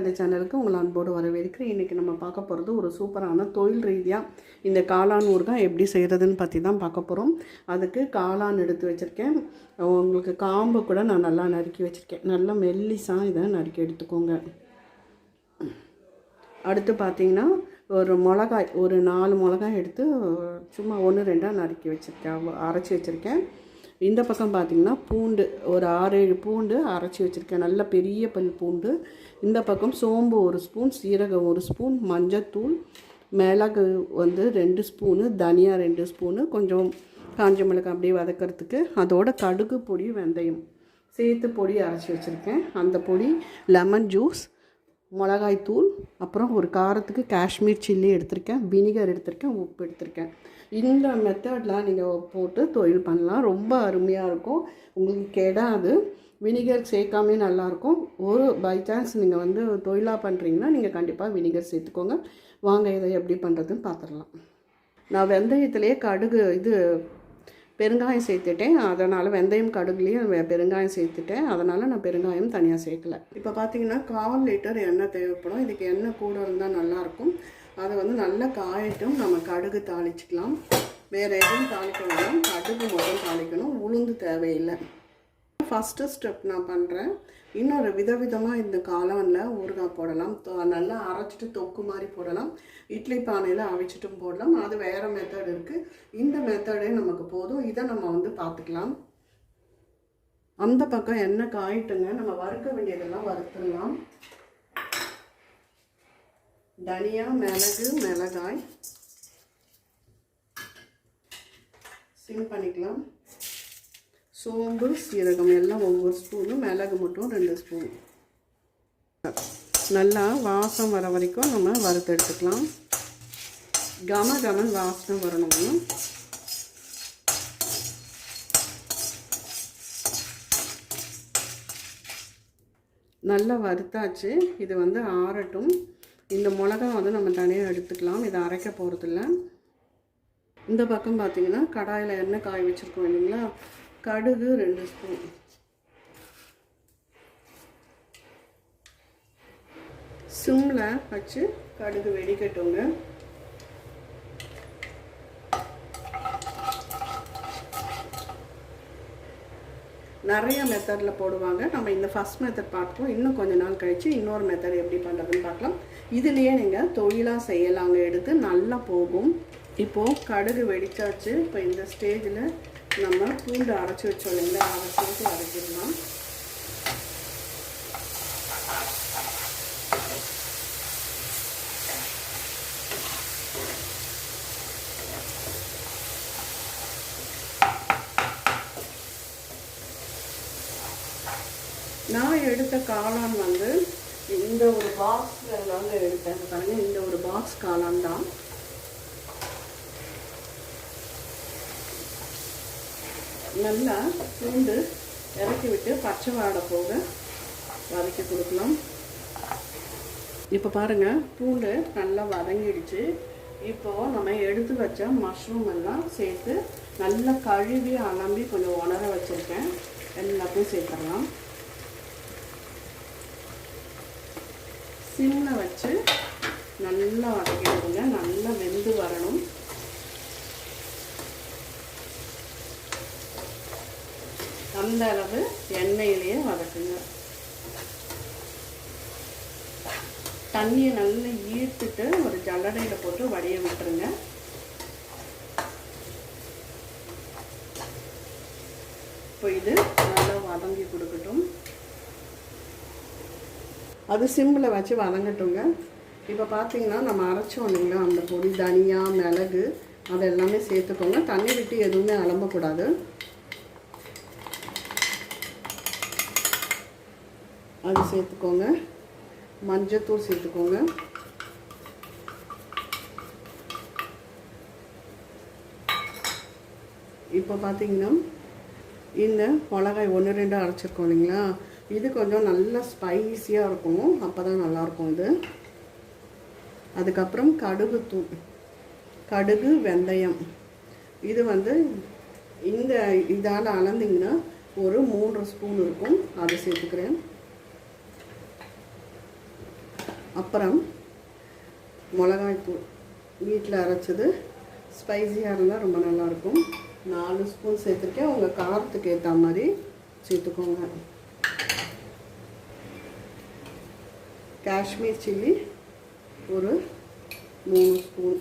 கதை சேனலுக்கு உங்களை அன்போடு வரவேற்கிறேன். இன்றைக்கி நம்ம பார்க்க போகிறது ஒரு சூப்பரான தொழில் ரீதியாக இந்த காளான் ஊறுகாய் எப்படி செய்கிறதுன்னு பற்றி தான் பார்க்க போகிறோம் அதுக்கு காளான் எடுத்து வச்சுருக்கேன். உங்களுக்கு காம்பு கூட நான் நல்லா நறுக்கி வச்சுருக்கேன். நல்லா மெல்லிசாக இதை நறுக்கி எடுத்துக்கோங்க. அடுத்து பார்த்தீங்கன்னா ஒரு மிளகாய் ஒரு நாலு மிளகாய் எடுத்து சும்மா ஒன்று ரெண்டாக நறுக்கி வச்சுருக்கேன். அரைச்சி வச்சுருக்கேன். இந்த பக்கம் பார்த்தீங்கன்னா பூண்டு ஒரு ஆறு ஏழு பூண்டு அரைச்சி வச்சுருக்கேன். நல்ல பெரிய பல் பூண்டு. இந்த பக்கம் சோம்பு ஒரு ஸ்பூன் சீரகம் ஒரு ஸ்பூன் மஞ்சத்தூள் மிளகு வந்து ரெண்டு ஸ்பூனு தனியா ரெண்டு ஸ்பூனு கொஞ்சம் காஞ்ச மிளகாய் அப்படியே வதக்கிறதுக்கு. அதோட கடுகு பொடி வெந்தயம். சேர்த்து பொடி அரைச்சி வச்சுருக்கேன். அந்த பொடி லெமன் ஜூஸ் மிளகாய்த்தூள் அப்புறம் ஒரு காரத்துக்கு காஷ்மீர் சில்லி எடுத்திருக்கேன் வினிகர் எடுத்திருக்கேன் உப்பு எடுத்திருக்கேன். இந்த மெத்தட்லாம் நீங்கள் போட்டு தொழில் பண்ணலாம். ரொம்ப அருமையாக இருக்கும். உங்களுக்கு கெடாது. வினிகர் சேர்க்காமே நல்லாயிருக்கும் ஒரு பை சான்ஸ் நீங்கள் வந்து தொழிலாக பண்ணுறீங்கன்னா நீங்கள் கண்டிப்பாக வினிகர் சேர்த்துக்கோங்க. வாங்க இதை எப்படி பண்ணுறதுன்னு பார்த்துடலாம் நான் வெந்தயத்துலேயே கடுகு இது பெருங்காயம் சேர்த்துட்டேன். அதனால் வெந்தயம் கடுகுலேயும் பெருங்காயம் சேர்த்துட்டேன். அதனால் நான் பெருங்காயம் தனியாக சேர்க்கல. இப்போ பார்த்தீங்கன்னா கால் லிட்டர் எண்ணெய் தேவைப்படும். இதுக்கு எண்ணெய் கூட இருந்தால் நல்லாயிருக்கும். அதை வந்து நல்லா காயட்டும். நம்ம கடுகு தாளிச்சிக்கலாம். வேறு எதுவும் தாளிக்க வேண்டாம். கடுகு மட்டும் தாளிக்கணும். உளுந்து தேவையில்லை. ஃபஸ்ட்டு ஸ்டெப் நான் பண்ணுறேன் இன்னொரு விதவிதமாக இந்த காளானில் ஊறுகாய் போடலாம். தொ- நல்லா அரைச்சிட்டு தொக்கு மாதிரி போடலாம். இட்லி பானையில் அவிச்சிட்டும் போடலாம். அது வேறு மெத்தட் இருக்குது இந்த மெத்தடே நமக்கு போதும். இதை நம்ம வந்து பார்த்துக்கலாம் அந்த பக்கம் எண்ணெய் காயிட்டுங்க. நம்ம வறுக்க வேண்டியதெல்லாம் வறுத்துடலாம். தனியா மிளகு மிளகாய். சிம் பண்ணிக்கலாம். சோம்பு சீரகம் எல்லாம் ஒவ்வொரு ஸ்பூனு மிளகு மட்டும் ரெண்டு ஸ்பூன் நல்லா வாசம் வர வரைக்கும் நம்ம வறுத்தெடுத்துக்கலாம் கம கமன் வாசனை வரணும். நல்லா வறுத்தாச்சு. இது வந்து ஆறட்டும். இந்த மிளகா வந்து நம்ம தனியாக எடுத்துக்கலாம். இதை அரைக்க போகிறதில்ல இந்த பக்கம் பார்த்திங்கன்னா கடாயில் எண்ணெய் காய வச்சுருக்கோம் இல்லைங்களா? கடுகு ரெண்டு ஸ்பூன். சிம்மில் வச்சு கடுகு வெடிக்கட்டுங்க. நிறைய மெத்தடில் போடுவாங்க. நம்ம இந்த ஃபஸ்ட் மெத்தட் பார்ப்போம். இன்னும் கொஞ்ச நாள் கழித்து இன்னொரு மெத்தட் எப்படி பண்ணுறதுன்னு பார்க்கலாம். இதுலேயே நீங்கள் தொழிலாக செய்யலாங்க. எடுத்து நல்லா போகும். இப்போது கடுகு வெடிச்சாச்சு. இப்போ இந்த ஸ்டேஜில் நம்ம பூண்டு அரைச்சி வச்சோம் இல்லைங்களா அதை சேர்த்து அரைச்சிடலாம் நான் எடுத்த காளான் வந்து இந்த ஒரு பாக்ஸில் எடுத்தேன் பாருங்க இந்த ஒரு பாக்ஸ் காளான் தான் நல்லா பூண்டு இறக்கி விட்டு பச்சை வாடை போக வதக்கி கொடுக்கலாம் இப்போ பாருங்கள் பூண்டு நல்லா வதங்கிடுச்சு. இப்போது நம்ம எடுத்து வச்ச மஷ்ரூம் எல்லாம் சேர்த்து நல்லா கழுவி அலம்பி கொஞ்சம் உணர வச்சுருக்கேன். எல்லாத்தையும் சேர்த்துடலாம். சிம்மில் வச்சு நல்லா வதக்கிடுங்க. நல்லா வெந்து வரணும். அந்த அளவு எண்ணெயிலேயே வதக்குங்க. தண்ணியை நல்லா ஈர்த்துட்டு ஒரு ஜல்லடையில் போட்டு வடிய விட்டுருங்க. இப்போ இது நல்லா வதங்கி கொடுக்கட்டும். அது சிம்பிளை வச்சு வதங்கட்டுங்க. இப்போ பார்த்தீங்கன்னா நம்ம அரைச்சோம் இல்லைங்களா அந்த பொடி தனியா மிளகு அது எல்லாமே சேர்த்துக்கோங்க. தண்ணி விட்டு எதுவுமே அலம்பக்கூடாது. அது சேர்த்துக்கோங்க. மஞ்சத்தூள் சேர்த்துக்கோங்க. இப்போ பார்த்தீங்கன்னா இந்த மிளகாய் ஒன்று ரெண்டு அரைச்சிருக்கோம் இல்லைங்களா? இது கொஞ்சம் நல்லா ஸ்பைஸியாக இருக்கும். அப்போ தான் நல்லாயிருக்கும் இது. அதுக்கப்புறம் கடுகு தூள். கடுகு வெந்தயம். இது வந்து இந்த இதால் அளந்திங்கன்னா ஒரு மூன்று ஸ்பூன் இருக்கும். அதை சேர்த்துக்கிறேன். அப்புறம் மிளகாய்த்தூள். வீட்டில் அரைச்சது ஸ்பைஸியாக இருந்தால் ரொம்ப நல்லாயிருக்கும். நாலு ஸ்பூன் சேர்த்துருக்கேன் உங்கள் காரத்துக்கு ஏற்ற மாதிரி சேர்த்துக்கோங்க. காஷ்மீர் சில்லி ஒரு மூணு ஸ்பூன்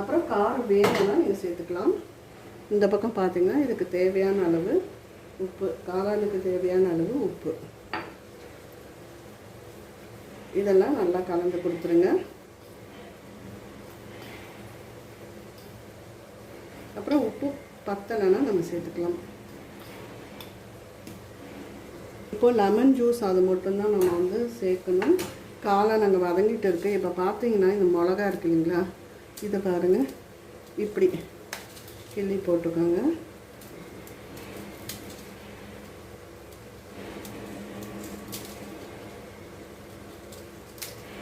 அப்புறம் காரம் வேணும்னா நீங்கள் சேர்த்துக்கலாம். இந்த பக்கம் பார்த்திங்கன்னா இதுக்கு தேவையான அளவு உப்பு காளானுக்கு தேவையான அளவு உப்பு. இதெல்லாம் நல்லா கலந்து கொடுத்துருங்க. அப்புறம் உப்பு பத்தலைன்னா நம்ம சேர்த்துக்கலாம். இப்போ லெமன் ஜூஸ் அது மட்டும்தான் நம்ம வந்து சேர்க்கணும். காலை நாங்கள் வதங்கிட்டு இருக்கு இப்போ பார்த்தீங்கன்னா இந்த மிளகா இருக்கு இல்லைங்களா? இதை பாருங்கள் இப்படி கிள்ளி போட்டுக்கோங்க.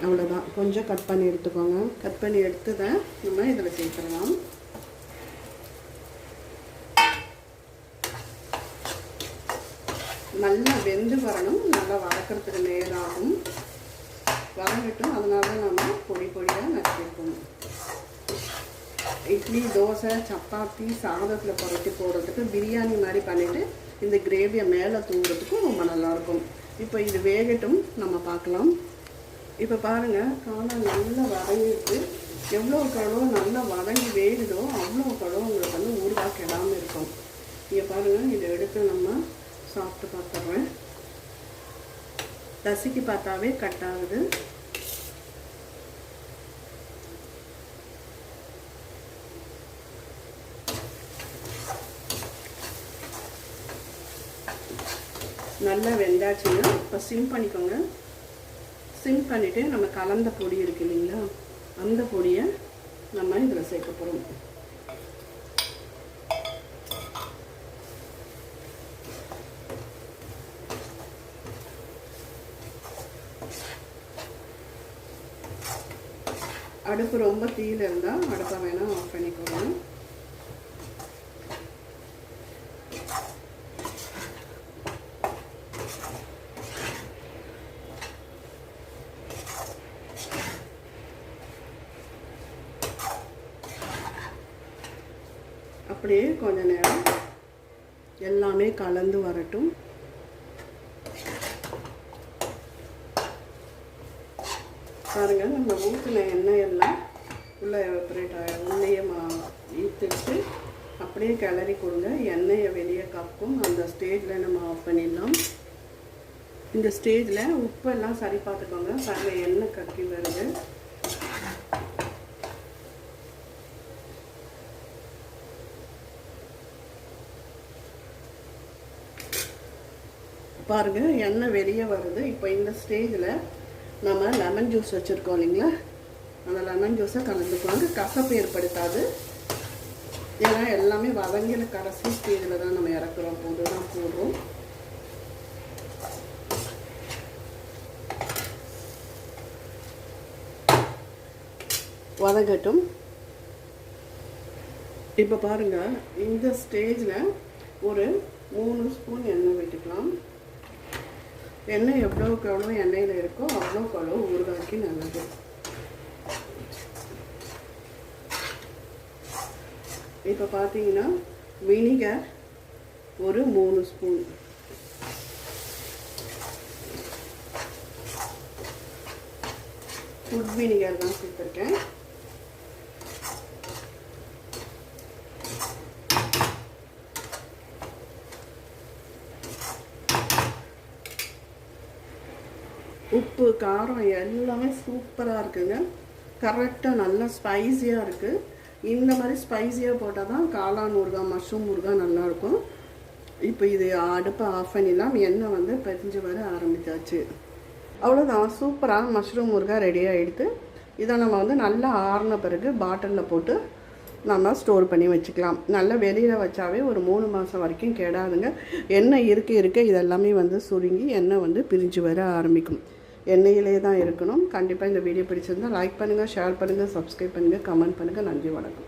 அவ்வளோதான் கொஞ்சம் கட் பண்ணி எடுத்துக்கோங்க. கட் பண்ணி எடுத்து தான் நம்ம இதில் சேர்த்துடலாம். நல்லா வெந்து வரணும். நல்லா வதக்கிறதுக்கு நேரம் ஆகும் வதங்கட்டும். அதனால நம்ம பொடி பொடியாக நச்சுக்கணும் இட்லி தோசை சப்பாத்தி சாதத்தில் புரட்டி போடுறதுக்கு பிரியாணி மாதிரி பண்ணிவிட்டு இந்த கிரேவியை மேலே தூங்குறதுக்கும் ரொம்ப நல்லாயிருக்கும் இப்போ இது வேகட்டும். நம்ம பார்க்கலாம். இப்போ பாருங்கள் காளான் நல்லா வதங்கிட்டு எவ்வளோ கழுவோ நல்லா வதங்கி வேகுதோ அவ்வளோ கழுவோ உங்களுக்கு வந்து ஊறுகாய் கெடாமல் இருக்கும். இங்கே பாருங்கள் இதை எடுத்து நம்ம சாப்பிட்டு பார்த்துட்றேன் ரசிக்கு பார்த்தாவே கட் ஆகுது. நல்லா வெந்தாச்சுன்னா இப்போ சிம் பண்ணிக்கோங்க. சிம் பண்ணிவிட்டு நம்ம கலந்த பொடி இருக்கு இல்லைங்களா? அந்த பொடியை நம்ம இதில் சேர்க்க போகிறோம் அடுப்பு ரொம்ப தீயில் இருந்தால் அடுப்பை வேணால் ஆஃப் பண்ணிக்கலாம் அப்படியே கொஞ்ச நேரம் எல்லாமே கலந்து வரட்டும். பாருங்க நம்ம ஊற்றின எண்ணெய் எல்லாம் உள்ளே எவப்ரேட் ஆக எண்ணெயை மா ஈர்த்துட்டு அப்படியே கிளறி கொடுங்க. எண்ணெயை வெளியே கப்பும் அந்த ஸ்டேஜில் நம்ம ஆஃப் பண்ணிடலாம். இந்த ஸ்டேஜில் உப்பெல்லாம் சரி பார்த்துக்கோங்க. பாருங்கள் எண்ணெய் கக்கி வருது. பாருங்கள் எண்ணெய் வெளியே வருது. இப்போ இந்த ஸ்டேஜில் நம்ம லெமன் ஜூஸ் வச்சுருக்கோம் இல்லைங்களா? அந்த லெமன் ஜூஸை கலந்துக்குவாங்க கசப்பு ஏற்படுத்தாது. ஏன்னா எல்லாமே வதங்கின கடைசி ஸ்டேஜில் தான் நம்ம இறக்குறோம். போது தான் போடுறோம். வதங்கட்டும். இப்போ பாருங்கள் இந்த ஸ்டேஜில் ஒரு மூணு ஸ்பூன் எண்ணெய் விட்டுக்கலாம். எண்ணெய் எவ்வளோக்கு எவ்வளோ எண்ணெயில் இருக்கோ அவ்வளோக்கு அவ்வளோ ஊறுகாய்க்கு நல்லது. இப்போ பார்த்தீங்கன்னா வினிகர் ஒரு மூணு ஸ்பூன் ஃபுட் வினிகர் தான் சேர்த்துருக்கேன். உப்பு காரம் எல்லாமே சூப்பராக இருக்குங்க. கரெக்டாக நல்லா ஸ்பைஸியாக இருக்குது இந்த மாதிரி ஸ்பைஸியாக போட்டால் தான் காளான் முருகா மஷ்ரூம் முருகா நல்லாயிருக்கும் இப்போ இது அடுப்பை ஆஃப் பண்ணிடலாம். எண்ணெய் வந்து பதிஞ்சு வர ஆரம்பித்தாச்சு அவ்வளோதான் சூப்பராக மஷ்ரூம் முருகா ரெடி ஆகிடுது இதை நம்ம வந்து நல்லா ஆறின பிறகு பாட்டிலில் போட்டு நம்ம ஸ்டோர் பண்ணி வச்சுக்கலாம். நல்லா வெளியில் வச்சாவே ஒரு மூணு மாதம் வரைக்கும் கெடாதுங்க. எண்ணெய் இருக்க இருக்க இதெல்லாமே வந்து சுருங்கி எண்ணெய் வந்து பிரிஞ்சு வர ஆரம்பிக்கும். எண்ணெயிலே தான் இருக்கணும். கண்டிப்பாக இந்த வீடியோ பிடிச்சிருந்தால் லைக் பண்ணுங்கள் ஷேர் பண்ணுங்கள் சப்ஸ்கிரைப் பண்ணுங்கள் கமெண்ட் பண்ணுங்கள் நன்றி வணக்கம்.